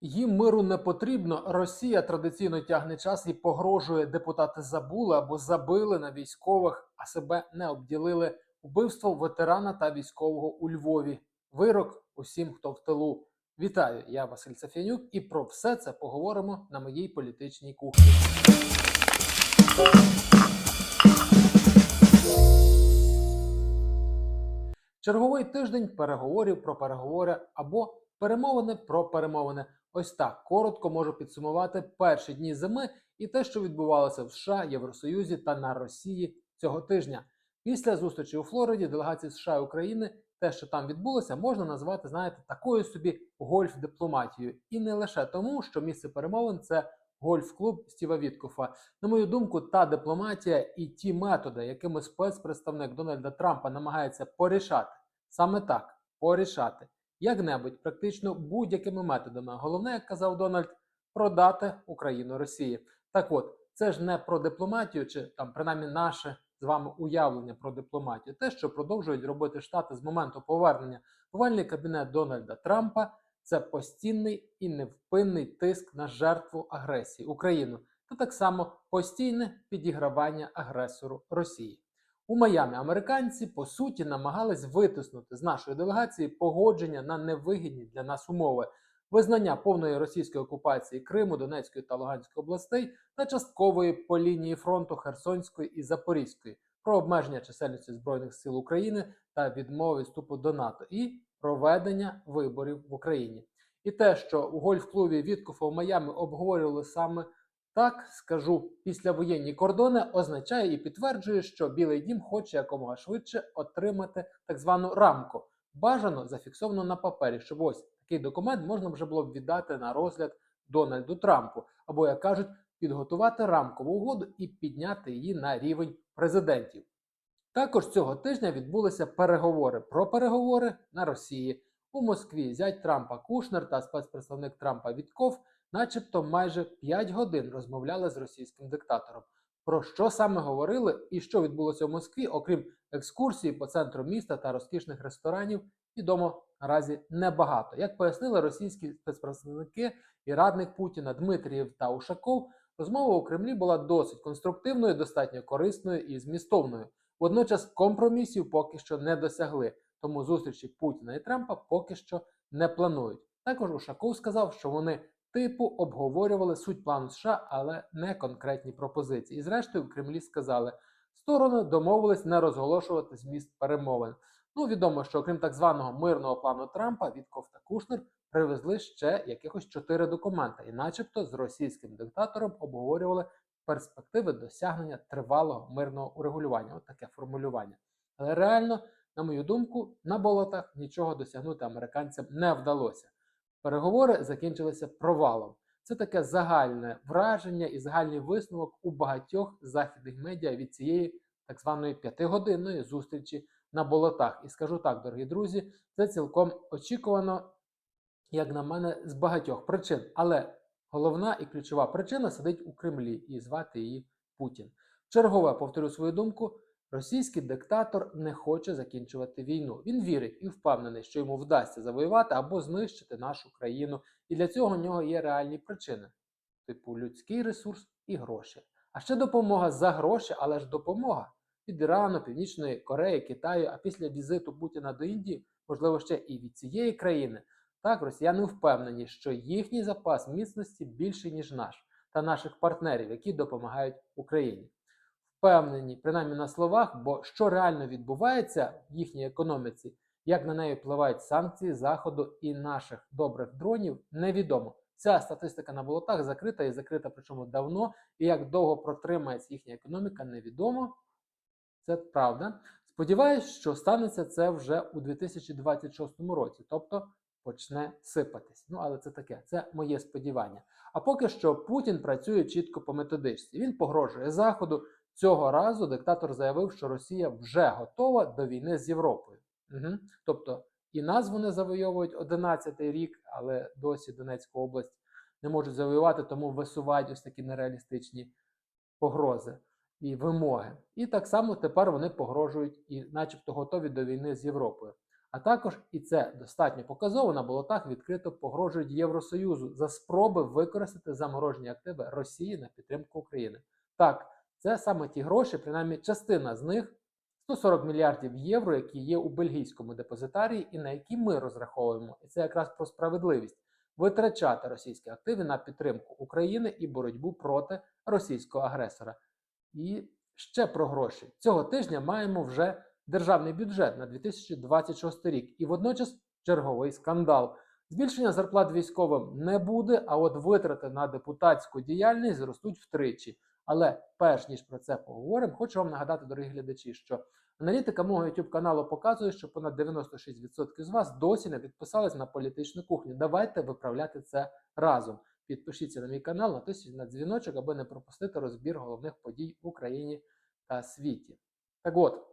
Їм миру не потрібно. Росія традиційно тягне час і погрожує. Депутати забули або забили на військових, а себе не обділили. Убивство ветерана та військового у Львові. Вирок усім, хто в тилу. Вітаю, я Василь Сафянюк, і про все це поговоримо на моїй політичній кухні. Черговий тиждень переговорів про переговори або перемовини про перемовини. Ось так коротко можу підсумувати перші дні зими і те, що відбувалося в США, Євросоюзі та на Росії цього тижня. Після зустрічі у Флориді делегації США і України, те, що там відбулося, можна назвати, знаєте, такою собі гольф-дипломатією. І не лише тому, що місце перемовин це гольф-клуб Стіва Віткофа. На мою думку, та дипломатія і ті методи, якими спецпредставник Дональда Трампа намагається порішати, саме так порішати як-небудь, практично будь-якими методами. Головне, як казав Дональд, продати Україну Росії. Так от, це ж не про дипломатію, чи там принаймні наше з вами уявлення про дипломатію. Те, що продовжують робити штати з моменту повернення овальний кабінет Дональда Трампа, це постійний і невпинний тиск на жертву агресії Україну, та так само постійне підігравання агресору Росії. У Майамі американці по суті намагались витиснути з нашої делегації погодження на невигідні для нас умови, визнання повної російської окупації Криму, Донецької та Луганської областей та часткової по лінії фронту Херсонської і Запорізької, про обмеження чисельності збройних сил України та відмови вступу до НАТО і проведення виборів в Україні. І те, що у гольф-клубі Віткофа в Майамі обговорювали саме так скажу, післявоєнні кордони означає і підтверджує, що Білий Дім хоче якомога швидше отримати так звану рамку, бажано зафіксовано на папері, щоб ось такий документ можна вже було б віддати на розгляд Дональду Трампу, або, як кажуть, підготувати рамкову угоду і підняти її на рівень президентів. Також цього тижня відбулися переговори про переговори на Росії у Москві. Зять Трампа Кушнер та спецпредставник Трампа Вітков начебто майже 5 годин розмовляли з російським диктатором. Про що саме говорили і що відбулося в Москві, окрім екскурсії по центру міста та розкішних ресторанів, відомо наразі небагато. Як пояснили російські спецпредставники і радник Путіна Дмитрієв та Ушаков, розмова у Кремлі була досить конструктивною, достатньо корисною і змістовною. Водночас компромісів поки що не досягли, тому зустрічі Путіна і Трампа поки що не планують. Також Ушаков сказав, що вони типу обговорювали суть плану США, але не конкретні пропозиції. І зрештою в Кремлі сказали, сторони домовились не розголошувати зміст перемовин. Ну, відомо, що окрім так званого мирного плану Трампа, Вітков та Кушнер привезли ще якихось чотири документи, і, начебто, з російським диктатором обговорювали перспективи досягнення тривалого мирного урегулювання. От таке формулювання. Але реально, на мою думку, на болотах нічого досягнути американцям не вдалося. Переговори закінчилися провалом. Це таке загальне враження і загальний висновок у багатьох західних медіа від цієї так званої п'ятигодинної зустрічі на болотах. І скажу так, дорогі друзі, це цілком очікувано, як на мене, з багатьох причин. Але головна і ключова причина сидить у Кремлі і звати її Путін. Чергове повторю свою думку. Російський диктатор не хоче закінчувати війну. Він вірить і впевнений, що йому вдасться завоювати або знищити нашу країну, і для цього в нього є реальні причини: типу людський ресурс і гроші. А ще допомога за гроші, але ж допомога від Ірану, Північної Кореї, Китаю. А після візиту Путіна до Індії, можливо, ще і від цієї країни. Так, росіяни впевнені, що їхній запас міцності більший ніж наш та наших партнерів, які допомагають Україні впевнені, принаймні на словах, бо що реально відбувається в їхній економіці, як на неї впливають санкції Заходу і наших добрих дронів, невідомо. Ця статистика на болотах закрита і закрита, причому давно, і як довго протримається їхня економіка, невідомо. Це правда. Сподіваюсь, що станеться це вже у 2026 році, тобто почне сипатись. Ну, але це таке, це моє сподівання. А поки що Путін працює чітко по методичці. Він погрожує Заходу. Цього разу диктатор заявив, що Росія вже готова до війни з Європою. Угу. Тобто і нас вони завойовують 11-й рік, але досі Донецьку область не можуть завоювати, тому висувають ось такі нереалістичні погрози і вимоги. І так само тепер вони погрожують і, начебто, готові до війни з Європою. А також, і це достатньо показово, на болотах відкрито погрожують Євросоюзу за спроби використати заморожені активи Росії на підтримку України. Так, це саме ті гроші, принаймні частина з них 140 мільярдів євро, які є у бельгійському депозитарії, і на які ми розраховуємо. І це якраз про справедливість витрачати російські активи на підтримку України і боротьбу проти російського агресора. І ще про гроші цього тижня маємо вже державний бюджет на 2026 рік, і водночас черговий скандал. Збільшення зарплат військовим не буде, а от витрати на депутатську діяльність зростуть втричі. Але перш ніж про це поговоримо, хочу вам нагадати, дорогі глядачі, що аналітика мого YouTube каналу показує, що понад 96% з вас досі не підписались на політичну кухню. Давайте виправляти це разом. Підпишіться на мій канал, натисніть на дзвіночок, аби не пропустити розбір головних подій в Україні та світі. Так от,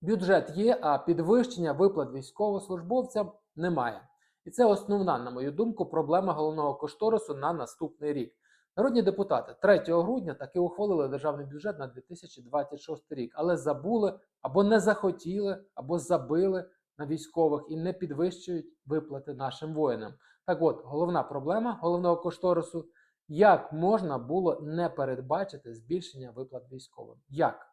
бюджет є, а підвищення виплат військовослужбовцям немає. І це основна, на мою думку, проблема головного кошторису на наступний рік. Народні депутати 3 грудня таки ухвалили державний бюджет на 2026 рік, але забули або не захотіли, або забили на військових і не підвищують виплати нашим воїнам. Так от, головна проблема головного кошторису як можна було не передбачити збільшення виплат військовим? Як?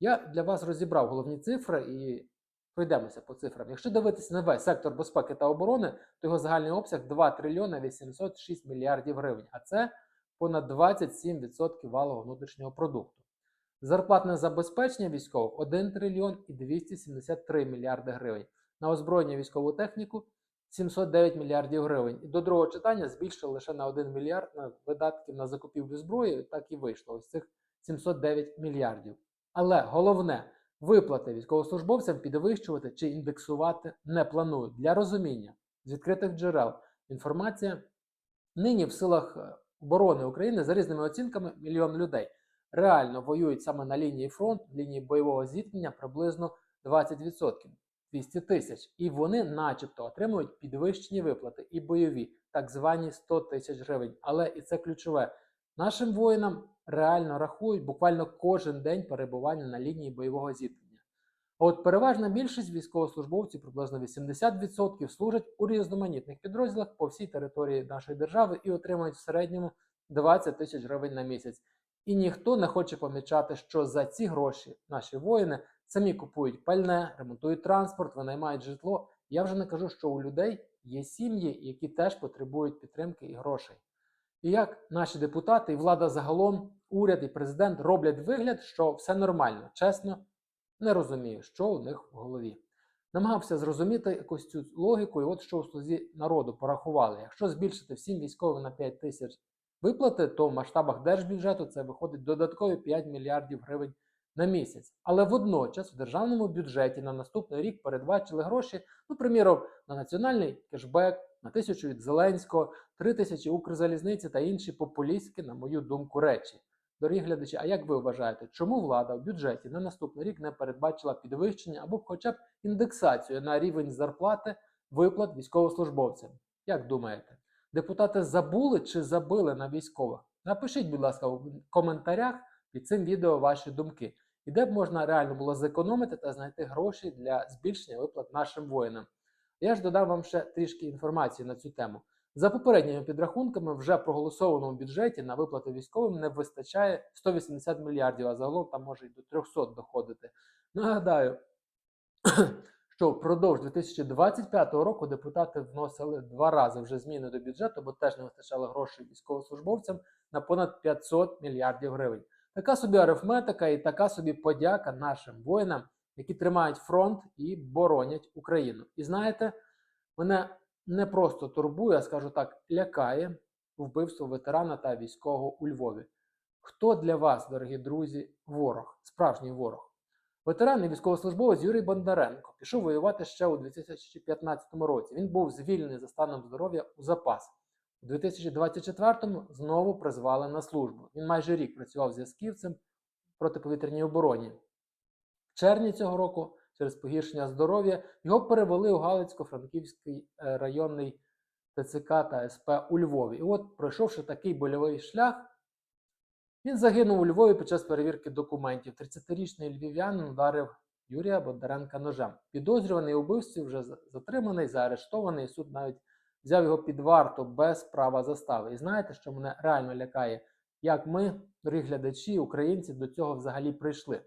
Я для вас розібрав головні цифри і пройдемося по цифрам. Якщо дивитися на весь сектор безпеки та оборони, то його загальний обсяг 2 трильйони 806 мільярдів гривень, а це понад 27% валового внутрішнього продукту. Зарплатне забезпечення військових 1 трильйон і 273 мільярди гривень. На озброєння військову техніку 709 мільярдів гривень. І до другого читання збільшили лише на 1 мільярд на видатків на закупівлю зброї. Так і вийшло. Ось цих 709 мільярдів. Але головне, виплати військовослужбовцям підвищувати чи індексувати не планують. Для розуміння з відкритих джерел інформація нині в силах е, оборони України за різними оцінками мільйон людей реально воюють саме на лінії фронту, лінії бойового зіткнення приблизно 20%. 200 тисяч, і вони, начебто, отримують підвищені виплати і бойові, так звані 100 тисяч гривень. Але і це ключове. Нашим воїнам реально рахують буквально кожен день перебування на лінії бойового зіткнення. А от переважна більшість військовослужбовців, приблизно 80%, служать у різноманітних підрозділах по всій території нашої держави і отримують в середньому 20 тисяч гривень на місяць. І ніхто не хоче помічати, що за ці гроші наші воїни самі купують пальне, ремонтують транспорт, винаймають житло. Я вже не кажу, що у людей є сім'ї, які теж потребують підтримки і грошей. І як наші депутати і влада загалом, уряд і президент роблять вигляд, що все нормально, чесно, не розумію, що у них в голові. Намагався зрозуміти якусь цю логіку, і от що у слузі народу порахували. Якщо збільшити всім військовим на 5 тисяч виплати, то в масштабах держбюджету це виходить додаткові 5 мільярдів гривень на місяць. Але водночас в державному бюджеті на наступний рік передбачили гроші, ну, приміром, на національний кешбек, на тисячу від Зеленського, три тисячі Укрзалізниці та інші популістські, на мою думку, речі. Дорогі глядачі, а як ви вважаєте, чому влада в бюджеті на наступний рік не передбачила підвищення або хоча б індексацію на рівень зарплати виплат військовослужбовцям? Як думаєте, депутати забули чи забили на військових? Напишіть, будь ласка, в коментарях під цим відео ваші думки. І де б можна реально було зекономити та знайти гроші для збільшення виплат нашим воїнам. Я ж додам вам ще трішки інформації на цю тему. За попередніми підрахунками, вже проголосованому бюджеті на виплати військовим не вистачає 180 мільярдів, а загалом там може й до 300 доходити. Нагадаю, що впродовж 2025 року депутати вносили два рази вже зміни до бюджету, бо теж не вистачало грошей військовослужбовцям на понад 500 мільярдів гривень. Така собі арифметика і така собі подяка нашим воїнам, які тримають фронт і боронять Україну. І знаєте, мене не просто турбує, а скажу так, лякає вбивство ветерана та військового у Львові. Хто для вас, дорогі друзі, ворог, справжній ворог? Ветеран і військовослужбовець Юрій Бондаренко пішов воювати ще у 2015 році. Він був звільнений за станом здоров'я у запас. У 2024-му знову призвали на службу. Він майже рік працював зв'язківцем протиповітряній обороні. В червні цього року, через погіршення здоров'я, його перевели у Галицько-Франківський е, районний ТЦК та СП у Львові. І от, пройшовши такий больовий шлях, він загинув у Львові під час перевірки документів. 30-річний львів'янин ударив Юрія Бондаренка ножем. Підозрюваний у вже затриманий, заарештований. Суд навіть взяв його під варту без права застави. І знаєте, що мене реально лякає? Як ми, дорогі глядачі, українці, до цього взагалі прийшли.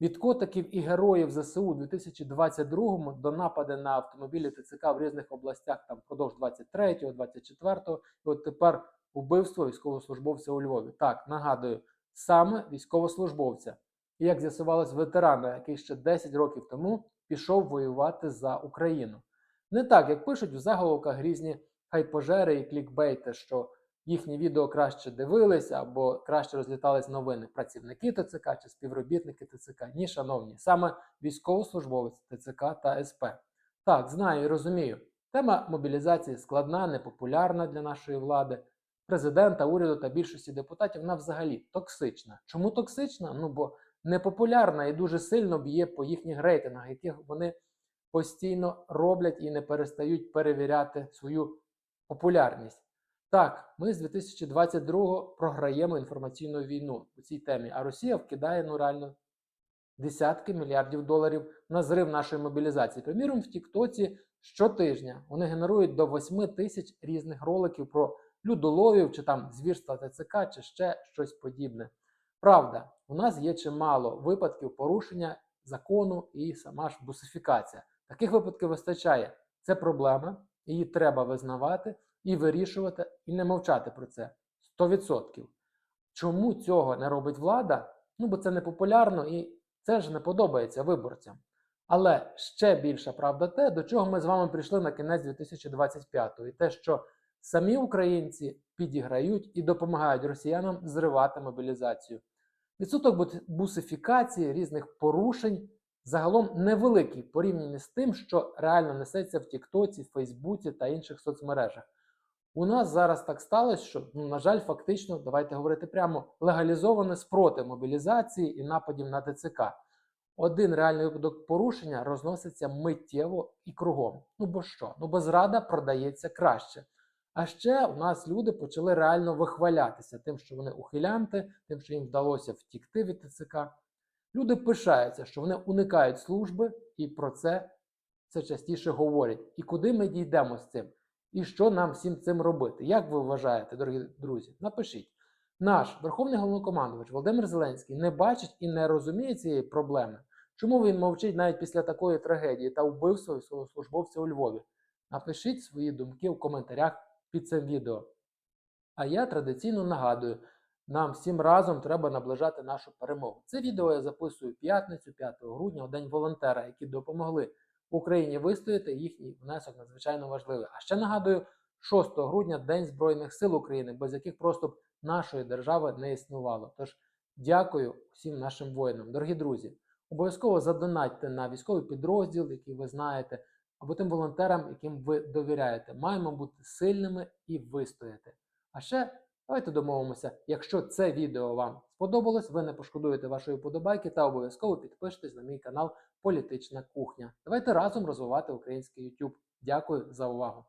Від котиків і героїв ЗСУ у 2022 до нападу на автомобілі ТЦК в різних областях там впродовж 23-го, 24-го, і от тепер вбивство військовослужбовця у Львові. Так, нагадую, саме військовослужбовця. І як з'ясувалось, ветерана, який ще 10 років тому пішов воювати за Україну. Не так, як пишуть в заголовках різні хайпожери і клікбейти, що їхні відео краще дивилися або краще розлітались новини працівники ТЦК чи співробітники ТЦК. Ні, шановні, саме військовослужбовець ТЦК та СП. Так, знаю і розумію. Тема мобілізації складна, непопулярна для нашої влади, президента, уряду та більшості депутатів. Вона взагалі токсична. Чому токсична? Ну бо непопулярна і дуже сильно б'є по їхніх рейтингах, яких вони постійно роблять і не перестають перевіряти свою популярність. Так, ми з 2022-го програємо інформаційну війну у цій темі, а Росія вкидає ну реально десятки мільярдів доларів на зрив нашої мобілізації. Приміром, в Тіктоці щотижня вони генерують до 8 тисяч різних роликів про людоловів чи там звірства ТЦК, чи ще щось подібне. Правда, у нас є чимало випадків порушення закону і сама ж бусифікація. Таких випадків вистачає. Це проблема, її треба визнавати і вирішувати, і не мовчати про це 100%. Чому цього не робить влада? Ну, бо це не популярно і це ж не подобається виборцям. Але ще більша правда те, до чого ми з вами прийшли на кінець 2025-го, і те, що самі українці підіграють і допомагають росіянам зривати мобілізацію. Відсоток бу- бусифікації різних порушень загалом невеликий порівняно з тим, що реально несеться в Тіктоці, Фейсбуці та інших соцмережах. У нас зараз так сталося, що, ну, на жаль, фактично, давайте говорити прямо, легалізоване спротив мобілізації і нападів на ТЦК. Один реальний випадок порушення розноситься миттєво і кругом. Ну бо що? Ну бо зрада продається краще. А ще у нас люди почали реально вихвалятися тим, що вони ухилянти, тим, що їм вдалося втікти від ТЦК. Люди пишаються, що вони уникають служби, і про це це частіше говорять. І куди ми дійдемо з цим? І що нам всім цим робити? Як ви вважаєте, дорогі друзі? Напишіть. Наш Верховний головнокомандувач Володимир Зеленський не бачить і не розуміє цієї проблеми. Чому він мовчить навіть після такої трагедії та вбивства військовослужбовця у Львові? Напишіть свої думки в коментарях під цим відео. А я традиційно нагадую, нам всім разом треба наближати нашу перемогу. Це відео я записую п'ятницю, 5 грудня, у День волонтера, які допомогли Україні вистояти. Їхній внесок надзвичайно важливий. А ще нагадую, 6 грудня День Збройних сил України, без яких просто б нашої держави не існувало. Тож дякую всім нашим воїнам, дорогі друзі. Обов'язково задонатьте на військовий підрозділ, який ви знаєте, або тим волонтерам, яким ви довіряєте. Маємо бути сильними і вистояти. А ще давайте домовимося, якщо це відео вам сподобалось, ви не пошкодуєте вашої подобайки та обов'язково підпишитесь на мій канал Політична кухня. Давайте разом розвивати український YouTube. Дякую за увагу.